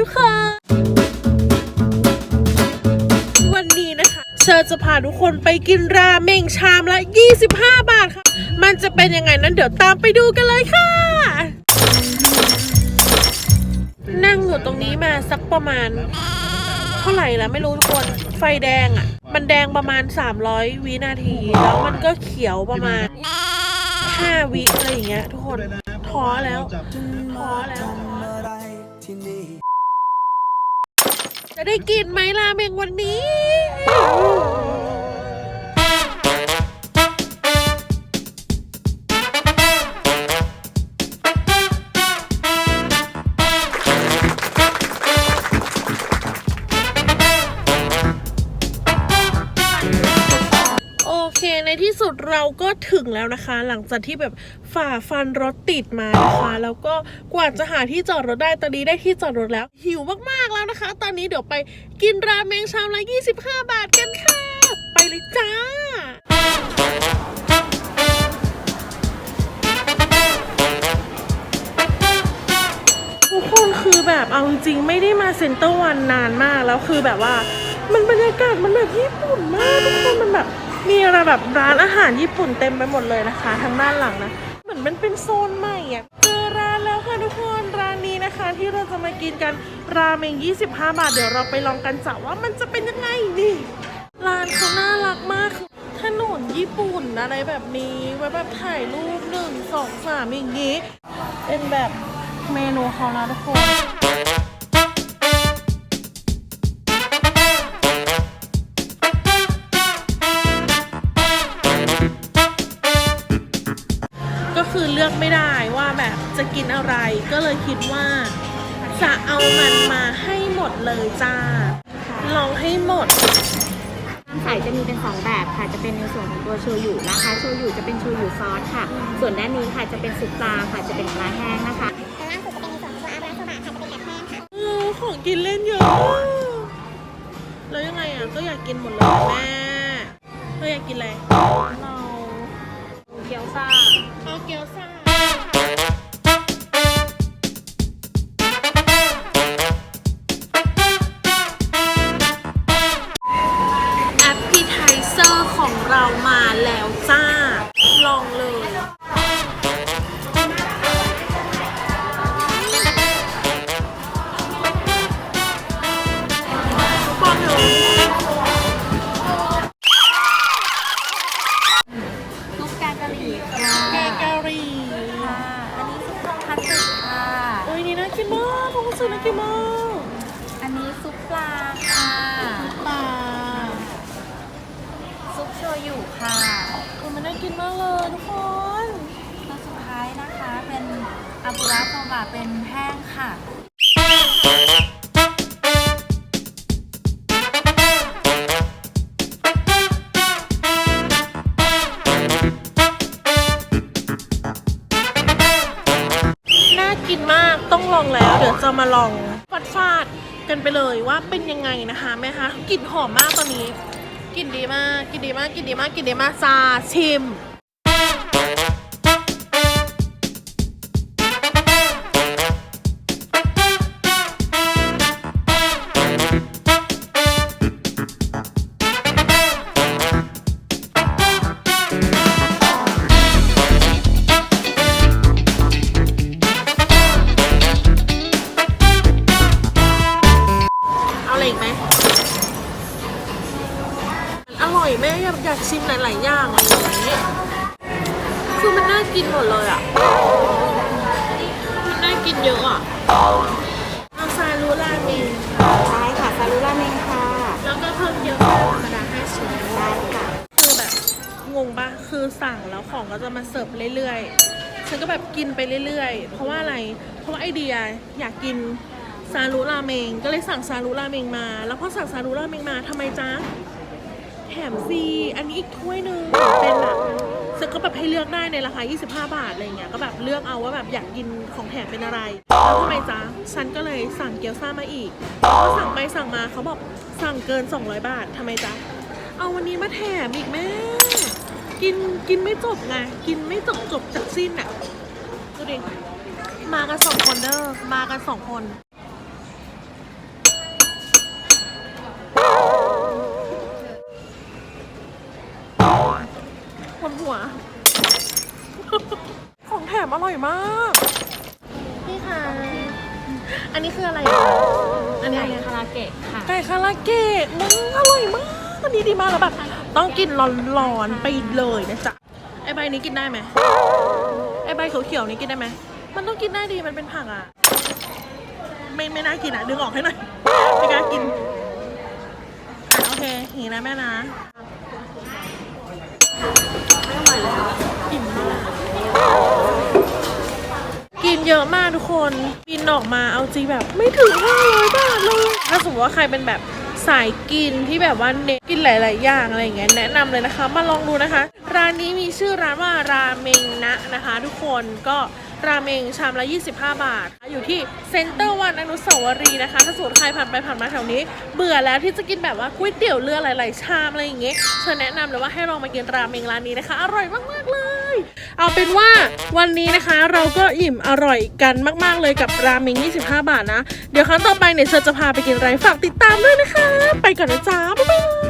ทุกคน วันนี้นะคะเชอจะพาทุกคนไปกินราเมงชามละ 25 บาทค่ะ มันจะเป็นยังไงนั้นเดี๋ยวตามไปดูกันเลยค่ะ นั่งอยู่ตรงนี้มาสักประมาณ เท่าไหร่แล้วไม่รู้ทุกคน ไฟแดงอะ่ะ มันแดงประมาณ 300 วินาที แล้วมันก็เขียวประมาณ 5 วิอะไรอย่างเงี้ยทุกคนท้อแล้วท้อแล้ว ได้กินไหมราเมงวันนี้ เคในที่สุดเราก็ถึงแล้วนะคะ หลังจากที่แบบฝ่าฟันรถติดมานะคะแล้วก็กว่าจะหาที่จอดรถได้ตอนนี้ได้ที่จอดรถแล้ว หิวมากๆแล้วนะคะ ตอนนี้เดี๋ยวไปกินราเมงชามละ 25 บาทกันค่ะ ไปเลยจ้าทุกคนคือแบบเอาจริงๆไม่ได้มาเซ็นเตอร์วันนานมากแล้วคือแบบว่ามันบรรยากาศมันแบบญี่ปุ่นมากทุกคนมันแบบ มีอะไรแบบร้านอาหารญี่ปุ่นเต็มไปหมดเลยนะคะ ทางด้านหลังนะ เหมือนมันเป็นโซนใหม่อะเจอร้านแล้วค่ะทุกคนร้านนี้นะคะ ที่เราจะมากินกันราเมง 25 บาท เดี๋ยวเราไปลองกันจ้ะว่ามันจะเป็นยังไงนี่ร้านเขาน่ารักมากคือถนนญี่ปุ่นอะไรแบบนี้ไว้แบบถ่ายรูปหนึ่งสองสามอย่างนี้ เป็นแบบเมนูเขานะทุกคน คือเลือกไม่ได้ว่าแบบจะกินอะไรก็เลยคิดว่า จะเอามันมาให้หมดเลยจ้า ลองให้หมด น้ำใสจะมีเป็นสองแบบค่ะ จะเป็นในส่วนของตัวโชยุนะคะ โชยุจะเป็นโชยุซอสค่ะ ส่วนด้านนี้ค่ะจะเป็นซุปปลาค่ะ จะเป็นปลาแห้งนะคะด้านล่างสุดจะเป็นในส่วนของตัวอาราโซบะค่ะ จะเป็นแบบแห้งค่ะเออของกินเล่นเยอะมากแล้วยังไงอะ ก็อยากกินหมดเลยแม่เธออยากกินอะไระหรี่ค่ะแกงกะหรี่ค่ะอันนี้ซุปทงคัตสึค่ะ โอ้ยนี่น่ากินมากผมรู้สึกน่ากินมากอันนี้ซุปปลาค่ะปลาซุปโชยุค่ะคือมันน่ากินมากเลยทุกคนตัวสุดท้ายนะคะเป็นอาบุระโซบะเป็นแห้งค่ะ ลองฟาดฟาดกันไปเลยว่าเป็นยังไงนะคะแม่คะกลิ่นหอมมากตอนนี้กลิ่นดีมากกลิ่นดีมากกลิ่นดีมากกลิ่นดีมากซาชิม อยากอยากชิมหลาย ๆ อย่างเลยคือมันน่ากินหมดเลยอะ มันน่ากินเยอะอะเอาซาลูราเมงใช่ค่ะซาลุราเมงค่ะ แล้วก็เพิ่มเกี๊ยวซ่าธรรมดาห้าชิ้นได้ค่ะคือแบบงงปะคือสั่งแล้วของก็จะมาเสิร์ฟเรื่อย ๆ ฉันก็แบบกินไปเรื่อย ๆ เพราะว่าอะไร เพราะว่าไอเดียอยากกินซาลูราเมง ก็เลยสั่งซาลูราเมงมา แล้วพอสั่งซาลูราเมงมาทำไมจ๊ะแถมฟรีอันนี้อีกถ้วยหนึ่งเป็นแบบฉันก็แบบให้เลือกได้ในราคา 25 บาทอะไรเงี้ย ก็แบบเลือกเอาว่าแบบอยากกินของแถมเป็นอะไร แล้วทำไมจ๊ะ ฉันก็เลยสั่งเกี๊ยวซ่ามาอีกพอสั่งไปสั่งมาเขาบอกสั่งเกิน 200 บาททำไมจ๊ะ เอาวันนี้มาแถมอีกแม่ กินกินไม่จบไง กินไม่จบจบจากสิ้นอะ ดูดิ มากันสองคนเด้อ มากันสองคน คนหัว ของแถมอร่อยมาก พี่คะอันนี้คืออะไรอะอันนี้ไก่อะไรคาราเกะค่ะ ไก่คาราเกะมึงอร่อยมากอันนี้ดีมากแล้วแบบ ต้องกินร้อนๆไปเลยนะจ๊ะ ไอใบนี้กินได้ไหม ไอใบเขียวๆนี้กินได้ไหม มันต้องกินได้ดีมันเป็นผักอะ ไม่ไม่น่ากินอะ ดึงออกให้หน่อยไม่กล้ากินอะโอเคอย่างนี้นะแม่นะ เยอะมากทุกคนกินออกมาเอาจริงแบบไม่ถึง500บาทเลยถ้าสมมติว่าใครเป็นแบบสายกินที่แบบว่าเน้นกินหลาย ๆ อย่างอะไรอย่างเงี้ยแนะนำเลยนะคะ มาลองดูนะคะ ร้านนี้มีชื่อร้านว่าราเมงนะนะคะ ทุกคนก็ ราเมงชามละ 25 บาท อยู่ที่เซ็นเตอร์วันอนุสาวรีย์นะคะ ถ้าสมมติใครผ่านไปผ่านมาแถวนี้ เบื่อแล้วที่จะกินแบบว่าก๋วยเตี๋ยวเรือหลาย ๆ ชามอะไรอย่างเงี้ยเชิญแนะนำเลยว่าให้ลองมากินราเมงร้านนี้นะคะ อร่อยมาก ๆ เลย เอาเป็นว่าวันนี้นะคะเราก็อิ่มอร่อยกันมาก ๆ เลยกับราเมง 25 บาทนะ เดี๋ยวครั้งต่อไปเนี่ยเชิญจะพาไปกินอะไรฝากติดตามด้วยนะคะ ไปก่อนนะจ๊ะบ๊ายบาย